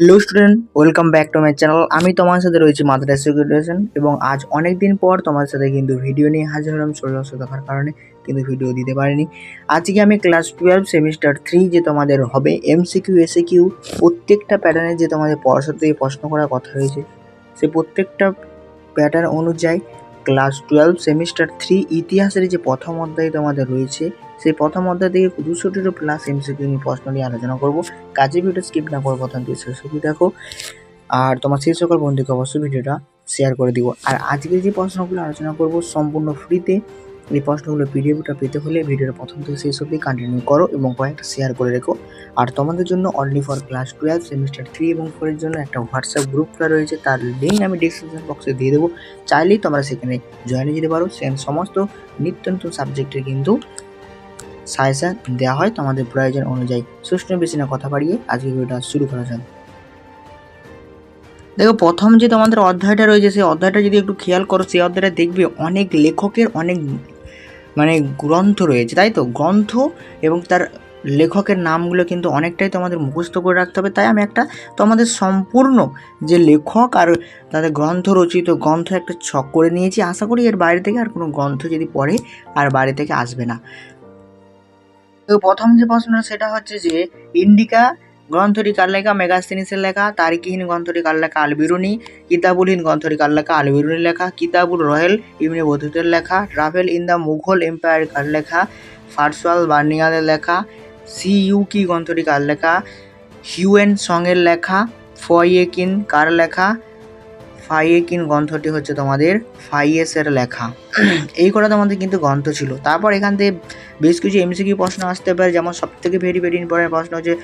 Hello student welcome back to my channel আমি তোমার সাথে রয়েছি মাদ্রাস এডুকেশন এবং আজ অনেক দিন পর তোমার সাথে কিন্তু ভিডিও নিয়ে হাজির হলাম শরীর অসুস্থ থাকার কারণে, কিন্তু ভিডিও দিতে পারিনি। আজকে আমি ক্লাস টুয়েলভ সেমিস্টার থ্রি যে তোমাদের হবে এমসিকিউ এসিকিউ প্রত্যেকটা প্যাটার্নে যে তোমাদের পড়াশোনা থেকে প্রশ্ন করার কথা রয়েছে সে প্রত্যেকটা প্যাটার্ন অনুযায়ী ক্লাস টুয়েলভ সেমিস্টার থ্রি ইতিহাসের যে প্রথম অধ্যায় তোমাদের রয়েছে সেই প্রথম অধ্যায় থেকে দুশোটিরও প্লাস এমসিকিউ নিয়ে প্রশ্ন নিয়ে আলোচনা করব। কাজে ভিডিও স্কিপ না করে প্রথম থেকে শেষ অবধি দেখো। আর তোমার সেই সকল বন্ধুকে অবশ্যই ভিডিওটা শেয়ার করে দিব আর আজকে যে প্রশ্নগুলো আলোচনা করব সম্পূর্ণ ফ্রিতে এই প্রশ্নগুলো পিডিএফটা পেতে হলে ভিডিওটা প্রথম থেকে শেষ অবধি কন্টিনিউ করো এবং কয়েকটা শেয়ার করে রেখো। আর তোমাদের জন্য only for class twelve semester three এবং ফোরের জন্য একটা হোয়াটসঅ্যাপ গ্রুপ করা রয়েছে, তার লিঙ্ক আমি ডিসক্রিপশন বক্সে দিয়ে দেবো। চাইলেই তোমরা সেখানে জয়েন যেতে পারো। সেখানে সমস্ত নিত্য নতুন সাবজেক্টের কিন্তু সাজেশন দেওয়া হয় তোমাদের প্রয়োজন অনুযায়ী। সুষ্ঠু বেশি না কথা বাড়িয়ে আজকে ভিডিওটা শুরু করা যাক। দেখো, প্রথম যে তোমাদের অধ্যায়টা রয়েছে, সেই অধ্যায়টা যদি একটু খেয়াল করো, সেই অধ্যায়টা দেখবে অনেক লেখকের অনেক মানে গ্রন্থ রয়েছে, তাই তো? গ্রন্থ এবং তার লেখকের নামগুলো কিন্তু অনেকটাই তোমাদের মুখস্থ করে রাখতে হবে। তাই আমি একটা তোমাদের সম্পূর্ণ যে লেখক আর তাদের গ্রন্থ রচিত গ্রন্থ একটা ছক করে নিয়েছি। আশা করি এর বাইরে থেকে আর কোনো গ্রন্থ যদি পড়ে, আর বাইরে থেকে আসবে না। তো প্রথম যে প্রশ্নটা, সেটা হচ্ছে যে, ইন্ডিকা গ্রন্থটি কার লেখা? মেগাস্তিনিসের লেখা। তারিখহীন গ্রন্থটি কার লেখা? আলবিরুনি। কিতাবুলহীন গ্রন্থটি কার লেখা? আলবিরুনির লেখা। কিতাবুল রয়েল ইবনে বধুতের লেখা। Travel in the Mughal empire কার লেখা? ফারসওয়াল বার্নিয়ালের লেখা। সি ইউ কি গ্রন্থটি কার লেখা? হিউয়েন সঙের লেখা। ফয়েকিন কার লেখা? ফাইয়েকিন গ্রন্থটি হচ্ছে তোমাদের ফাইয়েসের লেখা। এই কটা তোমাদের কিন্তু গ্রন্থ ছিল। তারপর এখান থেকে বেশ কিছু এমসিকিউ প্রশ্ন আসতে পারে। যেমন সব থেকে ভেরি ভেরি ইম্পর্টেন্ট প্রশ্ন হচ্ছে,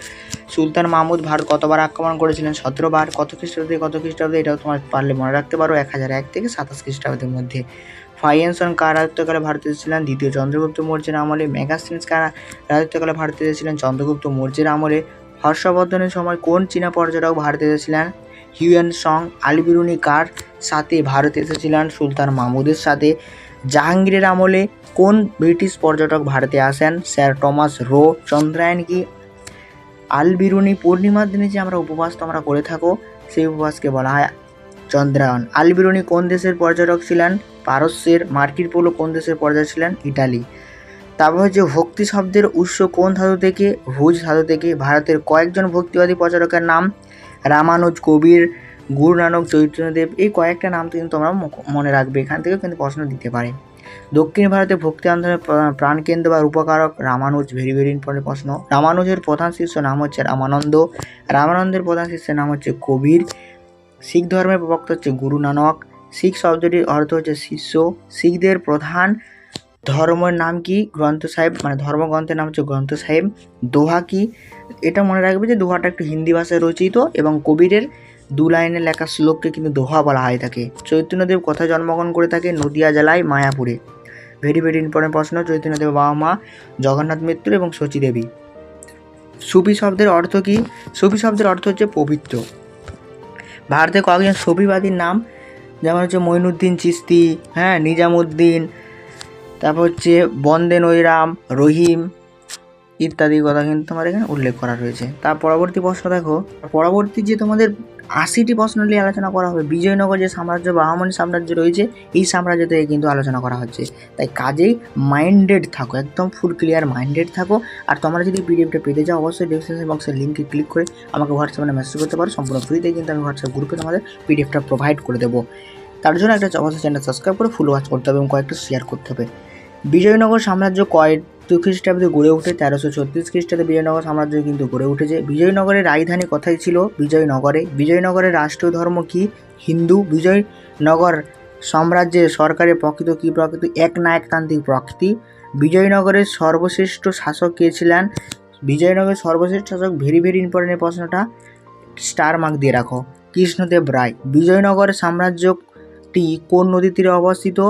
সুলতান মাহমুদ ভারত কতবার আক্রমণ করেছিলেন? সতেরো বার, কত খ্রিস্টাব্দে কত খ্রিস্টাব্দে? এটাও তোমার পারলে মনে রাখতে পারো, এক হাজার এক থেকে সাতাশ খ্রিস্টাব্দের মধ্যে। ফাইয়েনসন কার রাজত্বকালে ভারতে এসেছিলেন দ্বিতীয় চন্দ্রগুপ্ত মৌর্যের আমলে। মেগাস্টিনস কার রাজত্বকালে ভারতে এসেছিলেন চন্দ্রগুপ্ত মৌর্যের আমলে। হর্ষবর্ধনের সময় কোন চীনা পর্যটক ভারতে এসেছিলেন? হিউয়েন সং আলবিরুনি কার সাথে ভারতে এসেছিলেন সুলতান মাহমুদের সাথে? জাহাঙ্গীরের আমলে কোন ব্রিটিশ পর্যটক ভারতে আসেন? স্যার টমাস রো চন্দ্রায়ন কি? আলবিরুনি পূর্ণিমার দিনে যে আমরা উপবাস তোমরা করে থাকো, সেই উপবাসকে বলা হয় চন্দ্রায়ন। আলবিরুনি কোন দেশের পর্যটক ছিলেন? পারস্যের মার্কির পোলো কোন দেশের পর্যটক ছিলেন? ইটালি। তারপর হচ্ছে ভক্তি শব্দের উৎস কোন ধাতু থেকে? ভুজ ধাতু থেকে। ভারতের কয়েকজন ভক্তিবাদী পর্যটকের নাম রামানুজ কবির, গুরু নানক চৈতন্যদেব, এই কয়েকটা নাম কিন্তু তোমরা মনে রাখবে। এখান থেকেও কিন্তু প্রশ্ন দিতে পারে। দক্ষিণ ভারতে ভক্তি আন্দোলনের প্রা- প্রাণকেন্দ্র বা রূপকারক রামানুজ ভেরি ভেরি ইম্পর্টেন্ট প্রশ্ন। রামানুজের প্রধান শিষ্য নাম হচ্ছে রামানন্দ। রামানন্দের প্রধান শিষ্যের নাম হচ্ছে কবির। শিখ ধর্মের প্রবক্তা হচ্ছে গুরু নানক। শিখ শব্দটির অর্থ হচ্ছে শিষ্য। শিখদের প্রধান ধর্মের নাম কি? গ্রন্থ সাহেব মানে ধর্মগ্রন্থের নাম হচ্ছে গ্রন্থ সাহেব। দোহা কি? এটা মনে রাখবে যে দোহাটা একটু হিন্দি ভাষায় রচিত এবং কবিরের দু লাইনের লেখা শ্লোককে কিন্তু দোহা বলা হয় থাকে চৈতন্যদেব কোথায় জন্মগ্রহণ করে থাকে নদিয়া জেলায় মায়াপুরে। ভেরি ভেরি ইম্পর্টেন্ট প্রশ্ন, চৈতন্যদেব বাবা মা, জগন্নাথ মিত্র এবং শচী দেবী। সুফি শব্দের অর্থ কি? সুফি শব্দের অর্থ হচ্ছে পবিত্র। ভারতের কয়েকজন সুফিবাদীর নাম, যেমন হচ্ছে মঈনুদ্দিন চিস্তি হ্যাঁ নিজামুদ্দিন তারপর হচ্ছে বন্দে নৈরাম, রহিম ইত্যাদি কথা কিন্তু তোমার এখানে উল্লেখ করা রয়েছে। তার পরবর্তী প্রশ্ন দেখো, পরবর্তী যে তোমাদের আশিটি প্রশ্ন নিয়ে আলোচনা করা হবে, বিজয়নগর যে সাম্রাজ্য বা আহমনি সাম্রাজ্য রয়েছে, এই সাম্রাজ্য থেকে কিন্তু আলোচনা করা হচ্ছে। তাই কাজেই মাইন্ডেড থাকো, একদম ফুল ক্লিয়ার মাইন্ডেড থাকো। আর তোমরা যদি পিডিএফটা পেতে যাও অবশ্যই ডিসক্রিপশন বক্সের লিঙ্কে ক্লিক করে আমাকে হোয়াটসঅ্যাপে মেসেজ করতে পারো। সম্পূর্ণ ফ্রিতে কিন্তু আমি হোয়াটসঅ্যাপ গ্রুপে তোমাদের পিডিএফটা প্রোভাইড করে দেবো। তার জন্য একটা অবশ্যই চ্যানেল সাবস্ক্রাইব করে ফুল ওয়াচ করতে হবে এবং কয়েকটা শেয়ার করতে হবে। বিজয়নগর সাম্রাজ্য কয়েক খ্রিস্টাব্দে গড়ে ওঠে তেরোশো ছত্রিশ খ্রিস্টাব্দে বিজয়নগর সাম্রাজ্য কিন্তু গড়ে উঠেছে। বিজয়নগরের রাজধানী কথাই ছিল? বিজয়নগরে। বিজয়নগরের রাষ্ট্রীয় ধর্ম কি? হিন্দু। বিজয়নগর সাম্রাজ্যের সরকারের প্রকৃত কি প্রকৃতি? এক নায়কতান্ত্রিক প্রকৃতি। বিজয়নগরের সর্বশ্রেষ্ঠ শাসক কে ছিলেন? বিজয়নগরের সর্বশ্রেষ্ঠ শাসক ভেরি ভেরি ইম্পর্টেন্ট প্রশ্নটা স্টার মার্ক দিয়ে রাখো। কৃষ্ণদেব রায়। বিজয়নগর সাম্রাজ্যটি কোন নদীর তীরে অবস্থিত?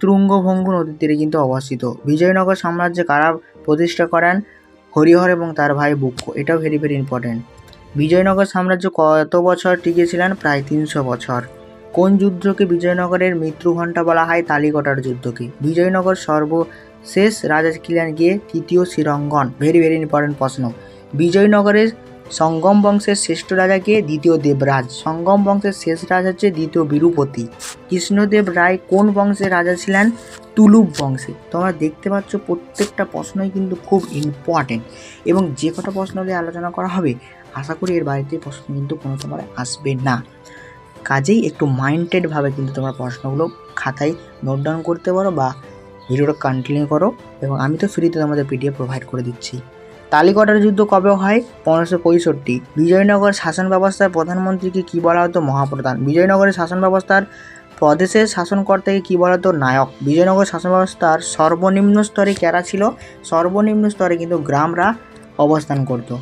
তুঙ্গভঙ্গ নদীর তীরে কিন্তু অবস্থিত। বিজয়নগর সাম্রাজ্যে কারা প্রতিষ্ঠা করেন? হরিহর এবং তার ভাই বুক্ষ এটাও ভেরি ভেরি ইম্পর্টেন্ট বিজয়নগর সাম্রাজ্য কত বছর টিকেছিলেন? প্রায় তিনশো বছর। কোন যুদ্ধকে বিজয়নগরের মৃত্যু ঘণ্টা বলা হয়? তালিকটার যুদ্ধকে। বিজয়নগর সর্বশেষ রাজা ছিলেন গিয়ে তৃতীয় শ্রীরঙ্গন। ভেরি ভেরি ইম্পর্টেন্ট প্রশ্ন। বিজয়নগরের সঙ্গম বংশের শ্রেষ্ঠ রাজাকে দ্বিতীয় দেবরাজ। সঙ্গম বংশের শেষ রাজা হচ্ছে দ্বিতীয় বিরূপতি। কৃষ্ণদেব রায় কোন বংশের রাজা ছিলেন? তুলুপ বংশে। তোমরা দেখতে পাচ্ছ প্রত্যেকটা প্রশ্নই কিন্তু খুব ইম্পর্টেন্ট এবং যে কটা প্রশ্ন নিয়ে আলোচনা করা হবে, আশা করি এর বাড়িতে প্রশ্ন কিন্তু কোনো তোমার আসবে না। কাজেই একটু মাইন্ডেডভাবে কিন্তু তোমরা প্রশ্নগুলো খাতায় নোট ডাউন করতে পারো বা ভিডিওটা কন্টিনিউ করো। এবং আমি তো ফ্রিতে তোমাদের পিডিএফ প্রোভাইড করে দিচ্ছি। তালিকটার যুদ্ধ কবে হয়? পনেরোশো পঁয়ষট্টি। বিজয়নগর শাসন ব্যবস্থার প্রধানমন্ত্রীকে কী বলা হতো মহাপ্রধান? বিজয়নগরের শাসন ব্যবস্থার প্রদেশের শাসনকর্তাকে কী বলা হতো নায়ক? বিজয়নগর শাসন ব্যবস্থার সর্বনিম্ন স্তরে কারা ছিল? সর্বনিম্ন স্তরে কিন্তু গ্রামরা অবস্থান করত।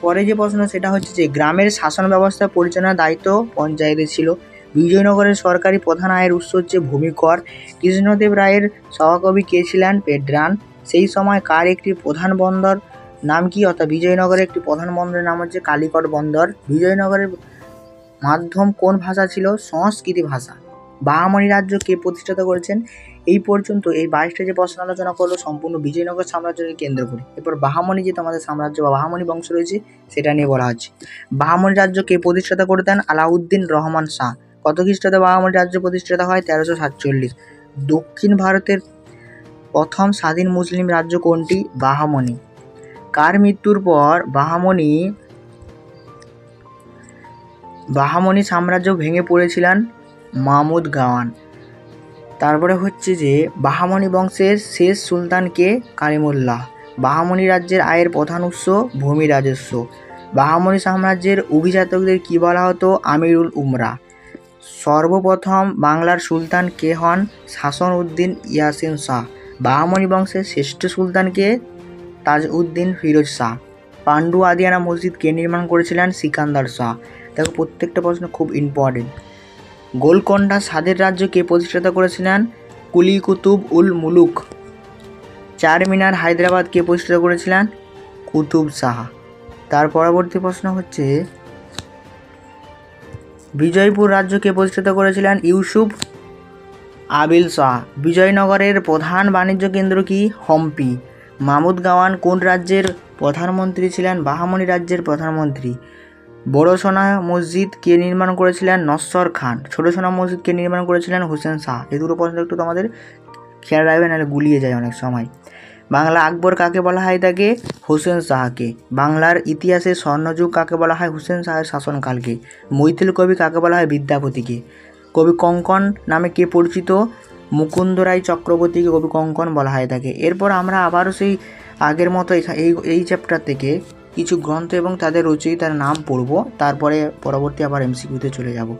পরে যে প্রশ্ন, সেটা হচ্ছে যে গ্রামের শাসন ব্যবস্থা পরিচালনার দায়িত্ব পঞ্চায়েতের ছিল। বিজয়নগরের সরকারি প্রধান আয়ের উৎস হচ্ছে ভূমিকর। কৃষ্ণদেব রায়ের সভাকবি কে ছিলেন? পেড্রান। সেই সময় কার একটি প্রধান বন্দর নাম কি? অর্থাৎ বিজয়নগরের একটি প্রধান বন্দরের নাম হচ্ছে কালিকট বন্দর। বিজয়নগরের মাধ্যম কোন ভাষা ছিল? সংস্কৃতি ভাষা। বাহামণি রাজ্য কে প্রতিষ্ঠাতা করেছেন? এই পর্যন্ত এই বাইশটা যে প্রশ্ন আলোচনা করল সম্পূর্ণ বিজয়নগর সাম্রাজ্যকে কেন্দ্র করে। এরপর বাহামণি যে তোমাদের সাম্রাজ্য বা বাহামণি বংশ রয়েছে, সেটা নিয়ে বলা হচ্ছে। বাহামণি রাজ্য কে প্রতিষ্ঠাতা করতেন? আলাউদ্দিন রহমান শাহ। কত খ্রিস্টাব্দে বাহামণি রাজ্য প্রতিষ্ঠাতা হয়? তেরোশো সাতচল্লিশ। দক্ষিণ ভারতের প্রথম স্বাধীন মুসলিম রাজ্য কোনটি? বাহামণি কার মৃত্যুর পর বাহামণি বাহামণি সাম্রাজ্য ভেঙে পড়েছিলেন মাহমুদ গাওয়ান। তারপরে হচ্ছে যে বাহামণি বংশের শেষ সুলতানকে কালিমুল্লাহ, বাহামণি রাজ্যের আয়ের প্রধান উৎস ভূমি রাজস্ব। বাহামণি সাম্রাজ্যের অভিজাতকদের কী বলা হতো? আমিরুল উমরা। সর্বপ্রথম বাংলার সুলতান কে হন? শাসন উদ্দিন ইয়াসিন শাহ। বাহামণি বংশের শ্রেষ্ঠ সুলতানকে তাজ উদ্দিন ফিরোজ শাহ। পাণ্ডু আদিয়ানা মসজিদ কে নির্মাণ করেছিলেন সিকান্দার শাহ। দেখো, প্রত্যেকটা প্রশ্ন খুব ইম্পর্টেন্ট গোলকন্ডা সাদের রাজ্য কে প্রতিষ্ঠাতা করেছিলেন? কুলি কুতুব উল মুলুক। চার মিনার হায়দ্রাবাদ কে প্রতিষ্ঠাতা করেছিলেন? কুতুব শাহ। তার পরবর্তী প্রশ্ন হচ্ছে, বিজয়পুর রাজ্য কে প্রতিষ্ঠাতা করেছিলেন ইউসুফ? আবিল শাহ। বিজয়নগরের প্রধান বাণিজ্য কেন্দ্র কি? হম্পি। মামুদ গাওয়ান কোন রাজ্যের প্রধানমন্ত্রী ছিলেন? বাহামণি রাজ্যের প্রধানমন্ত্রী। বড় সোনা মসজিদ কে নির্মাণ করেছিলেন? নশ্বর খান। ছোট সোনা মসজিদ কে নির্মাণ করেছিলেন? হোসেন শাহ। এই দুটো প্রশ্ন একটু তোমাদের খেয়াল রাখবে, নাহলে গুলিয়ে যায় অনেক সময়। বাংলা আকবর কাকে বলা হয় তাকে? হোসেন শাহকে। বাংলার ইতিহাসে স্বর্ণযুগ কাকে বলা হয়? হোসেন শাহের শাসনকালকে। মৈথিল কবি কাকে বলা হয়? বিদ্যাপতিকে। কবি কঙ্কন নামে কে পরিচিত? মুকুন্দ রায় চক্রবর্তীকে কবি কঙ্কন বলা হয় থাকে এরপর আমরা আবারও সেই আগের মতো এই এই চ্যাপ্টার থেকে কিছু গ্রন্থ এবং তাদের রচয়িতার নাম পড়ব, তারপরে পরবর্তী আবার এমসিকিউতে চলে যাব।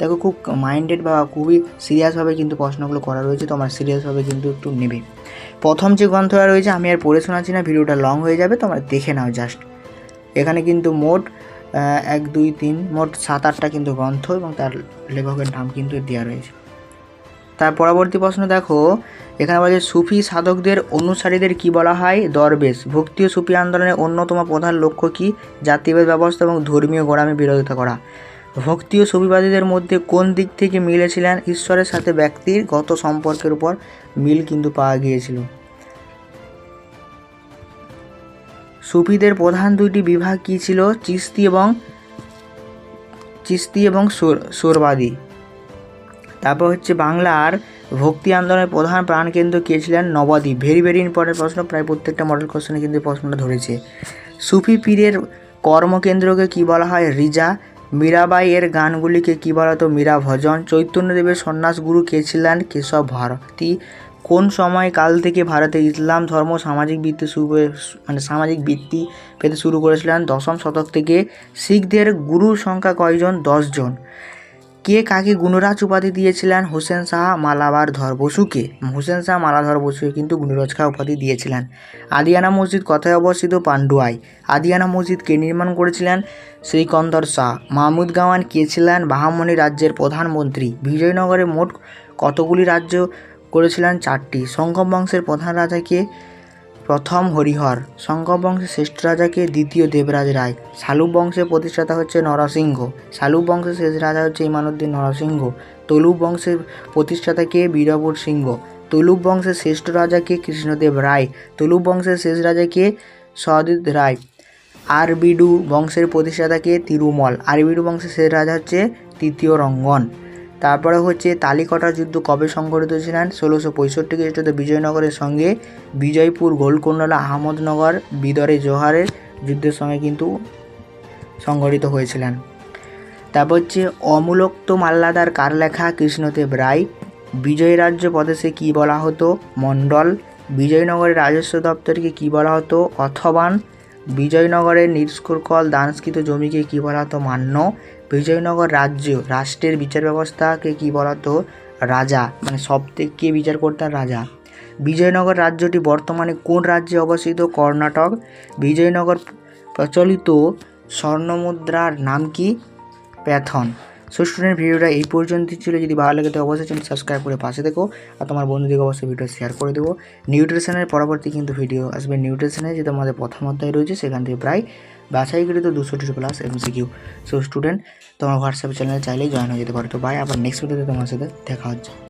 দেখো খুব মাইন্ডেড বা খুবই সিরিয়াসভাবে কিন্তু প্রশ্নগুলো করা রয়েছে, তো আমার সিরিয়াসভাবে কিন্তু একটু নেবে। প্রথম যে গ্রন্থটা রয়েছে, আমি আর পড়ে শোনাচ্ছি না, ভিডিওটা লং হয়ে যাবে, তোমরা দেখে নাও জাস্ট এখানে কিন্তু মোট এক, দুই, তিন, মোট সাত, আটটা কিন্তু গ্রন্থ এবং তার লেখকের নাম কিন্তু দেওয়া রয়েছে। তার পরবর্তী প্রশ্ন দেখো, এখানে বলছে সুফি সাধকদের অনুসারীদের কি বলা হয়? দরবেশ। ভক্তি ও সুফি আন্দোলনের অন্যতম প্রধান লক্ষ্য কি? জাতিভেদ ব্যবস্থা এবং ধর্মীয় গোড়ামে বিরোধিতা করা। ভক্তি ও সুফিবাদীদের মধ্যে কোন দিক থেকে মিলেছিলেন? ঈশ্বরের সাথে ব্যক্তির গত সম্পর্কের উপর মিল কিন্তু পাওয়া গিয়েছিল। সুফিদের প্রধান দুইটি বিভাগ কী ছিল? চিস্তি এবং চিস্তি এবং সোর- সোরবাদী। তারপর হচ্ছে বাংলার ভক্তি আন্দোলনের প্রধান প্রাণকেন্দ্র কে ছিলেন? নবদ্বীপ। ভেরি ভেরি ইম্পর্টেন্ট প্রশ্ন। প্রায় প্রত্যেকটা মডেল কোশ্চেনে কিন্তু প্রশ্নটা ধরেছে। সুফি পীরের কর্মকেন্দ্রকে কি বলা হয়? রিজা। মীরাবাই এর গানগুলিকে কি বলা হতো? মীরা ভজন। চৈতন্যদেবের সন্ন্যাস গুরু কে ছিলেন? কেশব ভারতী। কোন সময় কাল থেকে ভারতে ইসলাম, ধর্ম, সামাজিক বৃত্তি শুরু মানে সামাজিক বৃত্তি পেতে শুরু করেছিলেন? দশম শতক থেকে শিখদের গুরুর সংখ্যা কয়জন? দশজন। কে কাকে গুণরাজ উপাধি দিয়েছিলেন? হোসেন শাহ মালাবার ধর বসুকে। হোসেন শাহ মালাধর বসুকে কিন্তু গুণরাজ খা উপাধি দিয়েছিলেন। আদিয়ানা মসজিদ কথায় অবস্থিত? পান্ডুয়ায়। আদিয়ানা মসজিদ কে নির্মাণ করেছিলেন? শ্রীকন্দর শাহ। মাহমুদ গাওয়ান কে ছিলেন? বাহামণি রাজ্যের প্রধানমন্ত্রী বিজয়নগরে মোট কতগুলি রাজ্য করেছিলেন? চারটি। সঙ্গম বংশের প্রধান রাজাকে প্রথম হরিহর। বংশের শ্রেষ্ঠ রাজাকে দ্বিতীয় দেবরাজ রায়। শালুক বংশের প্রতিষ্ঠাতা হচ্ছে নরসিংহ। শালুক বংশের শেষ রাজা হচ্ছে ইমানুদ্দিন নরসিংহ। তলু বংশের প্রতিষ্ঠাতাকে বীরবর সিংহ। তলুক বংশের শ্রেষ্ঠ রাজাকে কৃষ্ণদেব রায়। তলুক বংশের শেষ রাজাকে সহদিত রায়। আরবিডু বংশের প্রতিষ্ঠাতাকে তিরুমল। আরবিডু বংশের শেষ রাজা হচ্ছে তৃতীয় রঙ্গন। তারপরে হচ্ছে তালিকটার যুদ্ধ কবে সংঘটিত ছিলেন? ষোলোশো পঁয়ষট্টি খ্রিস্টাব্দে বিজয়নগরের সঙ্গে বিজয়পুর, গোলকুণ্ডলা, আহমদনগর, বিদরে জোহারের যুদ্ধের সঙ্গে কিন্তু সংঘটিত হয়েছিলেন। তারপর হচ্ছে অমূলক্ত মাল্লাদার কার লেখা কৃষ্ণদেব রায়, বিজয় রাজ্য প্রদেশে কী বলা হতো? মণ্ডল, বিজয়নগরের রাজস্ব দপ্তরকে কী বলা হতো? অথবান, বিজয়নগরের নিষ্কুরকল দানস্কৃত জমিকে কী বলা হতো? মান্য বিজয়নগর রাজ্য রাষ্ট্রের বিচার ব্যবস্থাকে কী বলা হতো রাজা। মানে সব থেকে বিচার করতেন রাজা। বিজয়নগর রাজ্যটি বর্তমানে কোন রাজ্যে অবস্থিত? কর্ণাটক। বিজয়নগর প্রচলিত স্বর্ণমুদ্রার নাম কি? প্যাথন। সো স্টুডেন্ট ভিডিওটা এই পর্যন্তই ছিল। যদি ভালো লাগে তো অবশ্যই চ্যানেল সাবস্ক্রাইব করে পাশে দেখো আর তোমার বন্ধুদেরকে অবশ্যই ভিডিও শেয়ার করে দেবো। নিউট্রিশনের পরবর্তী কিন্তু ভিডিও আসবে নিউট্রিশনে যে তোমাদের প্রথম অধ্যায় রয়েছে, সেখান থেকে প্রায় বাছাইকৃত দুশোটি প্লাস এমসিকিউ সো স্টুডেন্ট তোমার হোয়াটসঅ্যাপ চ্যানেলে চাইলেই জয়েন হয়ে যেতে পারো। তো বাই আবার নেক্সট ভিডিওতে তোমার সাথে দেখা হচ্ছে।